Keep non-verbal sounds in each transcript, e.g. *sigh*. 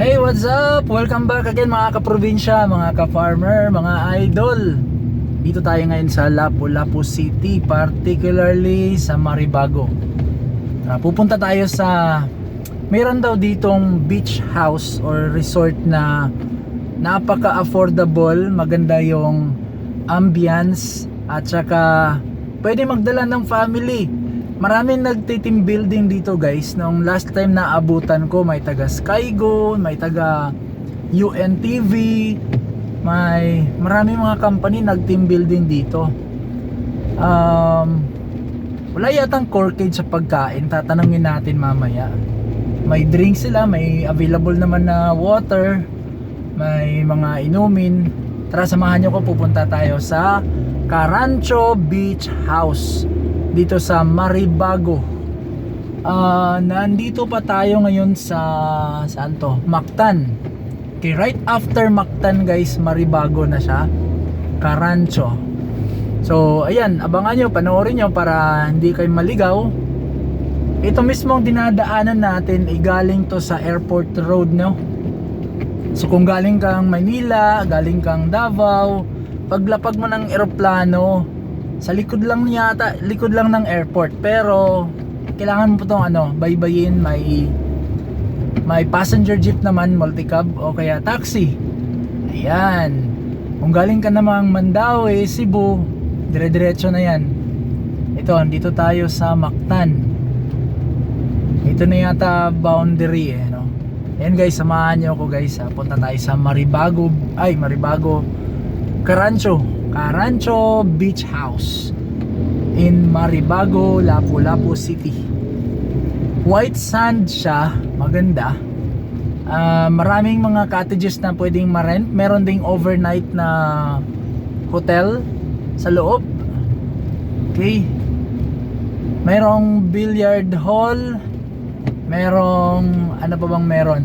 Hey, what's up? Welcome back again mga kaprobinsya, mga ka-farmer, mga idol. Dito tayo ngayon sa Lapu-Lapu City, particularly sa Maribago. Ah, pupunta tayo sa meron daw ditong beach house or resort na napaka-affordable, maganda yung ambience at saka pwede magdala ng family. Maraming nagti-team building dito guys. Nung last time na abutan ko, may taga Skygo, may taga UNTV, may maraming mga company nag-team building dito. Um, wala yatang corkage sa pagkain. Tatanungin natin mamaya. May drink sila, may available naman na water, may mga inumin. Tara samahan nyo ko pupunta tayo sa Carancho Beach House dito sa Maribago. Ah, nandito pa tayo ngayon sa saan to? Mactan. Okay, right after Mactan guys, Maribago na siya. Carancho. So, ayan, abangan nyo, panoorin nyo para hindi kayo maligaw. Ito mismong dinadaanan natin ay galing to sa airport road, no? So kung galing kang Manila, galing kang Davao, paglapag mo ng eroplano, sa likod lang yata, likod lang ng airport. Pero kailangan mo tong ano, baybayin, may may passenger jeep naman, multicab o kaya taxi. Ayan. Kung galing ka namang Mandaue, Cebu, dire-diretso na yan. Ito, dito tayo sa Mactan. Ito na yata boundary eh, no? Ayan guys, samahan nyo ako guys. ha. Punta tayo sa Maribago, ay Maribago, Carancho. Carancho Beach House in Maribago, Lapu-Lapu City. White sand siya, maganda. Ah, maraming mga cottages na pwedeng ma-rent. Meron ding overnight na hotel sa loob. Okay. Merong billiard hall. Merong ano pa bang meron?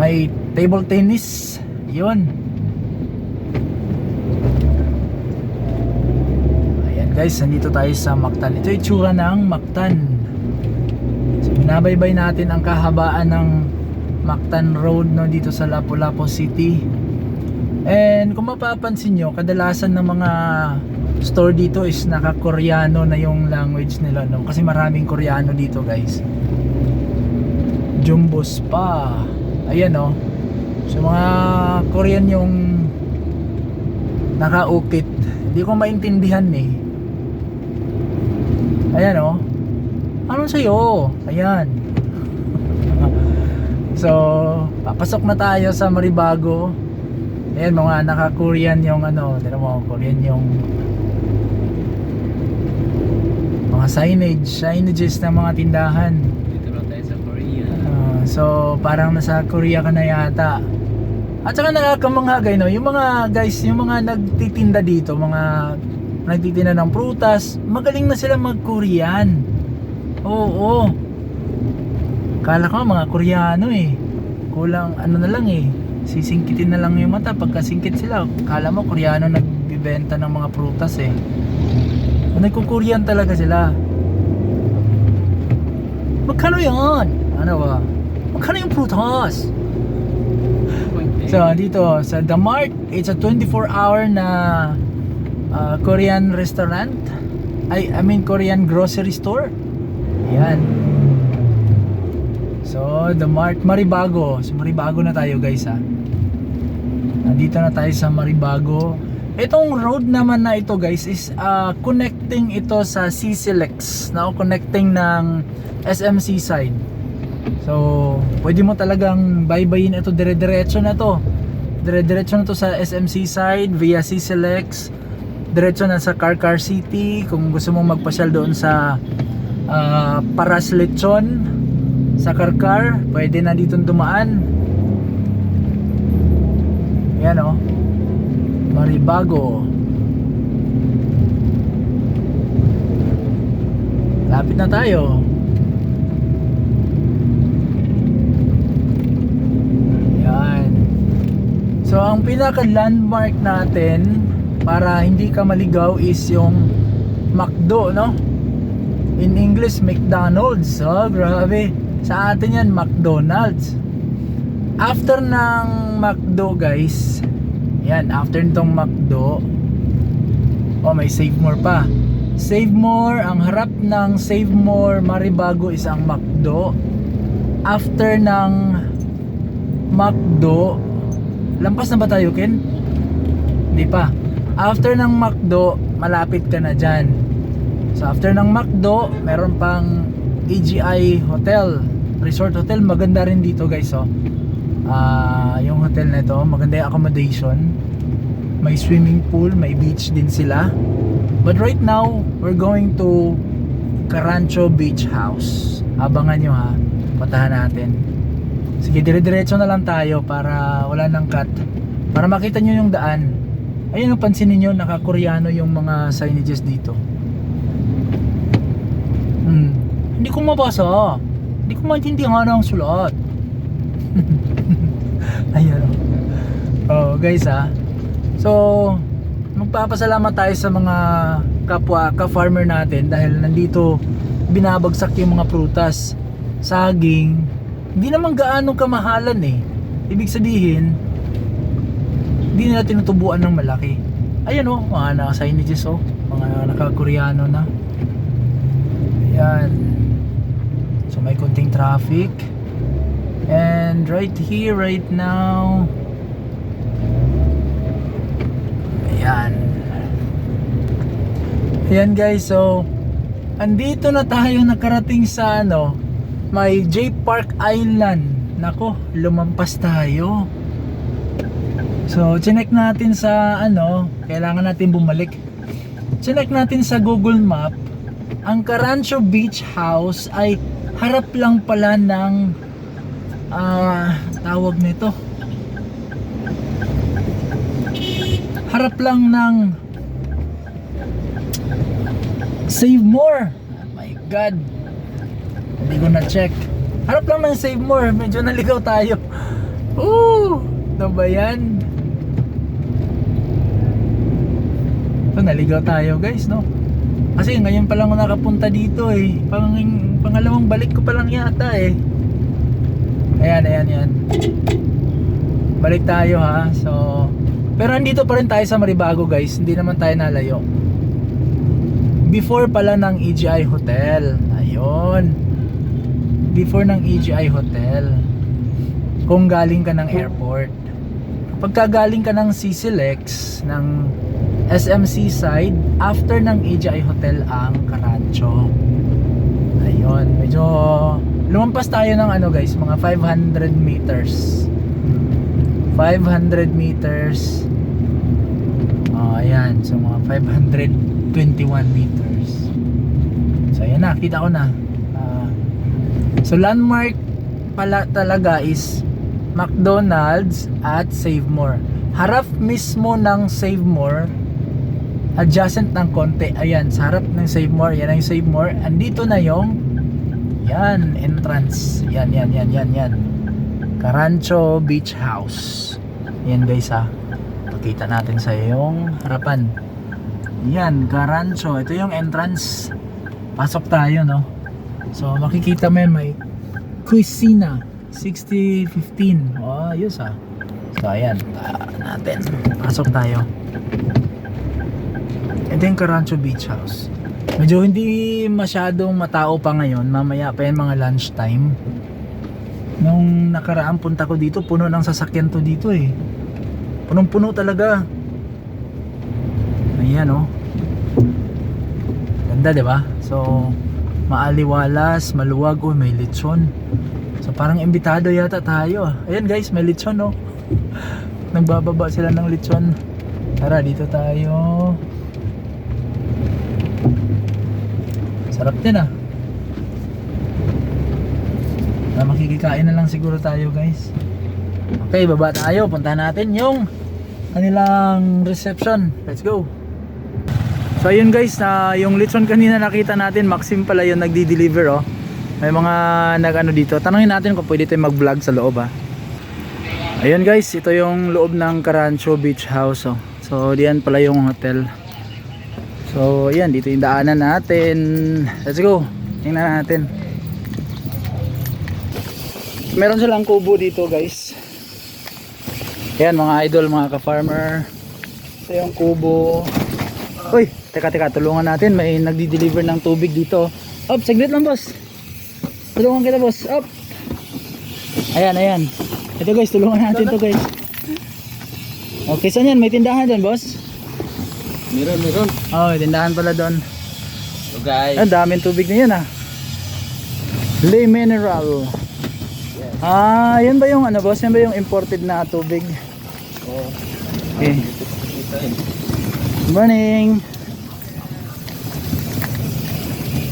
May table tennis. 'Yun. Guys, nandito tayo sa Mactan. Ito yung itsura ng Mactan. So binabaybay natin ang kahabaan ng Mactan Road no dito sa Lapu-Lapu City. And kung mapapansin nyo, kadalasan ng mga store dito is naka-Koreano na yung language nila no kasi maraming Koreano dito guys. Jumbo Spa. Ayan no. So mga Korean yung nakaukit. Hindi ko maintindihan eh. Ayan oh. Ano sa'yo? Ayan. *laughs* so, papasok na tayo sa Maribago. Ayan, mga naka-Korean yung ano, tira mo, Korean yung mga signage, signages ng mga tindahan. Dito lang tayo sa Korea. Ah, so, parang nasa Korea ka na yata. At saka nakakamangha no, yung mga guys, yung mga nagtitinda dito, mga nagtitinda ng prutas, magaling na sila mag-Korean. Oo, oo. Kala ko mga Koreano eh. Kulang ano na lang eh. Sisingkitin na lang yung mata. Pagka singkit sila, kala mo Koreano nagbibenta ng mga prutas eh. Nagko-Korean talaga sila. Magkano yan? Ano ba? Magkano yung prutas? So dito sa The Mart, it's a 24 hour na uh, Korean restaurant. I, I mean Korean grocery store. Yan. So The Mart Maribago. So Maribago na tayo guys ha. Nandito na tayo sa Maribago. Itong road naman na ito guys is uh, connecting ito sa CCLEX. No? Connecting ng SMC side. So, pwede mo talagang baybayin ito dire-diretso na to. Dire-diretso na to sa SMC side via CCLEX. Diretso na sa Car Car City kung gusto mong magpasyal doon sa uh, Paras Lechon sa Karkar, pwede na dito dumaan. Yan oh. Maribago. Lapit na tayo. Yan. So ang pinaka landmark natin para hindi ka maligaw is yung McDo, no? In English, McDonald's. Oh, grabe. Sa atin yan, McDonald's. after ng McDo guys yan after nitong McDo oh may Save More pa Save More ang harap ng Save More Maribago is ang McDo after ng McDo lampas na ba tayo Ken? hindi pa after ng McDo malapit ka na dyan so after ng McDo meron pang AGI Hotel Resort Hotel maganda rin dito guys oh Ah, yung hotel na ito, maganda yung accommodation. May swimming pool, may beach din sila. But right now, we're going to Carancho Beach House. Abangan nyo ha, puntahan natin. Sige, dire-diretso na lang tayo para wala nang cut. Para makita nyo yung daan. Ayun ang pansinin nyo, naka-koreano yung mga signages dito. Hmm. Hindi ko mabasa. Hindi ko maintindihan ang sulat. *laughs* Ayan o. Oh, guys ah. So, magpapasalamat tayo sa mga kapwa ka-farmer natin dahil nandito binabagsak yung mga prutas. Saging. Hindi naman gaano kamahalan eh. Ibig sabihin, hindi nila tinutubuan ng malaki. Ayan oh, mga naka-signages oh. Mga naka-koreano na. Ayan. So may konting traffic. And right here, right now Ayan Ayan guys, so Andito na tayo nakarating sa ano May J Park Island Nako, lumampas tayo So, chinek natin sa ano Kailangan natin bumalik. Chinek natin sa Google Map Ang Carancho Beach House ay harap lang pala ng ah tawag nito. Harap lang ng Save More. Oh my god. Hindi ko na check harap lang ng Save More. Medyo naligaw tayo. Ooh, ano ba yan so naligaw tayo guys no kasi ngayon pa lang ako nakapunta dito eh pang, pangalawang balik ko pa lang yata eh Ayan, ayan, ayan. Balik tayo ha. So, pero andito pa rin tayo sa Maribago guys. Hindi naman tayo nalayo. Before pala ng EGI Hotel. Ayun. Before ng EGI Hotel. Kung galing ka ng airport. Kapag galing ka ng CCLEX, ng SMC side, after ng EGI Hotel ang Carancho. Ayun, medyo lumampas tayo ng ano guys, mga 500 meters. 500 meters. Oh, ayan. So mga 521 meters. So ayan na, kita ko na. Ah, so landmark pala talaga is McDonald's at Save More. Harap mismo ng Save More adjacent ng konti. Ayan, sa harap ng Save More, yan ang Save More. Andito na yung yan, entrance. Yan, yan, yan, yan, yan. Carancho Beach House. Yan guys ha. Pakita natin sa yung harapan. Yan, Carancho. Ito yung entrance. Pasok tayo, no? So, makikita mo yan, may Cuisina 6015. Oh, ayos ha. So, ayan. Ta natin. Pasok tayo. Ito yung Carancho Beach House. Medyo hindi masyadong matao pa ngayon. Mamaya pa yan mga lunchtime. Nung nakaraan punta ko dito, puno ng sasakyan to dito eh. Punong-puno talaga. Ayan oh. Ganda 'di ba? So maaliwalas, maluwag, oh, may lechon. So parang imbitado yata tayo. Ayan guys, may lechon oh. *laughs* Nagbababa sila ng lechon. Tara, dito tayo. Sarap din ah. Na makikikain na lang siguro tayo guys. Okay, baba tayo. Punta natin yung kanilang reception. Let's go. So ayun guys, na yung lechon kanina nakita natin, Maxim pala yung nagdi-deliver oh. May mga nag-ano dito. Tanungin natin kung pwede tayong mag-vlog sa loob ah. Ayun guys, ito yung loob ng Carancho Beach House oh. So diyan pala yung hotel. So ayan, dito yung daanan natin. Let's go. Tingnan natin. Meron silang kubo dito guys. Yan mga idol, mga ka-farmer. Ito yung kubo. Uy, teka teka, tulungan natin. May nagdi-deliver ng tubig dito. Up, saglit lang boss. Tulungan kita boss. Up. Ayan, ayan. Ito guys, tulungan natin to guys. Okay, saan yan? May tindahan dyan boss? Meron, meron. Oh, may tindahan pala doon. So guys, Ang daming tubig na yun ah. Le Mineral. Ah, yan ba yung ano boss? Yan ba yung imported na tubig? oh, Okay. Good morning.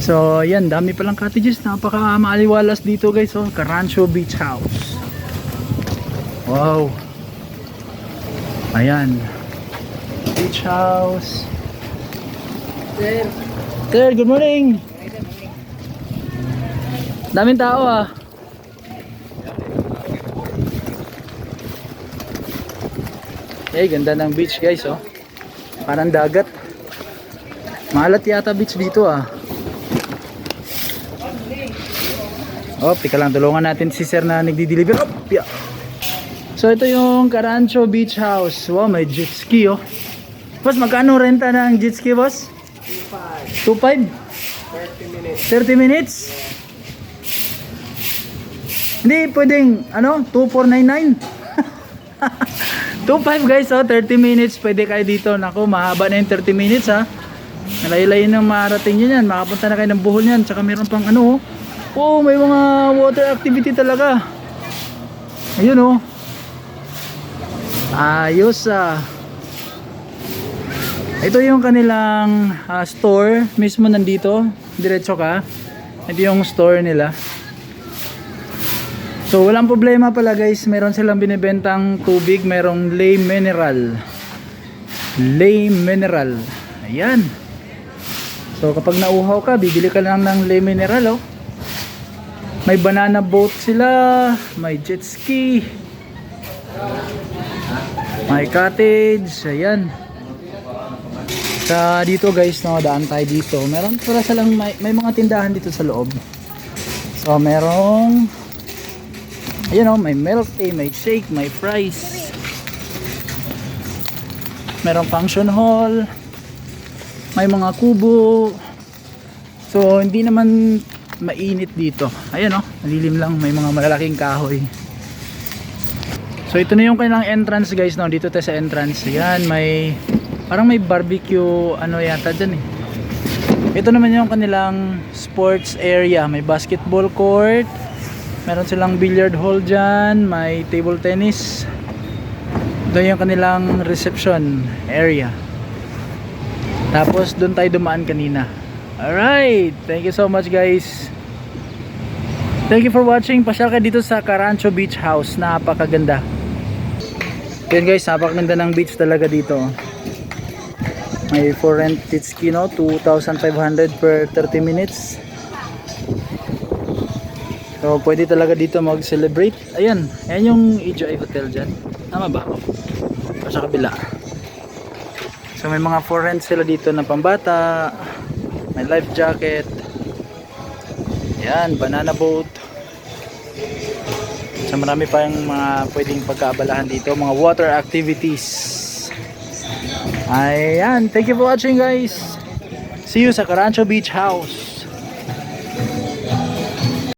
So, yan, dami palang cottages. Napaka maaliwalas dito guys. Oh, Carancho Beach House. Wow. Ayan. Beach House. Sir, Sir, good morning. Daming tao ah. Eh, ganda ng beach guys oh. Parang dagat. Malat yata beach dito ah. Oh, tika lang tulungan natin si sir na nagdi-deliver. Oh, yeah. So ito yung Carancho Beach House. Wow, may jet ski oh. Boss, magkano renta ng jet ski boss? 2.5? 30 minutes. 30 minutes? Hindi, pwedeng, ano, 2499? 2.5 *laughs* guys, oh, 30 minutes, pwede kayo dito. Naku, mahaba na yung 30 minutes ha. Nalaylay ng marating yun yan. Makapunta na kayo ng buhol yan. Tsaka meron pang ano, oh. Oh, may mga water activity talaga. Ayun oh. Ayos ah. Ito yung kanilang ah, store mismo nandito. Diretso ka. Ito yung store nila. So walang problema pala guys. Meron silang binibentang tubig. Merong lay mineral. Lay mineral. Ayan. So kapag nauhaw ka, bibili ka lang ng lay mineral oh. May banana boat sila. May jet ski. May cottage. Ayan. Sa dito guys, no, daan tayo dito. Meron pala silang may, may mga tindahan dito sa loob. So merong Ayun oh, may milk tea, may shake, may fries. Merong function hall. May mga kubo. So hindi naman mainit dito. Ayun oh, malilim lang, may mga malalaking kahoy. So ito na yung kanilang entrance guys no, dito tayo sa entrance. Yan, may parang may barbecue ano yata dyan eh. Ito naman yung kanilang sports area. May basketball court. Meron silang billiard hall dyan. May table tennis. Ito yung kanilang reception area. Tapos doon tayo dumaan kanina. Alright. Thank you so much guys. Thank you for watching. Pasyal ka dito sa Carancho Beach House. Napakaganda. Yan guys, napakaganda ng beach talaga dito. May for rent jet ski no, 2,500 per 30 minutes. So pwede talaga dito mag-celebrate. Ayan, ayan yung EJI Hotel dyan. Tama ba? O sa kabila. So may mga for rent sila dito na pambata. May life jacket. Ayan, banana boat. So marami pa yung mga pwedeng pagkaabalahan dito. Mga water activities. Ayan, thank you for watching guys. See you sa Carancho Beach House.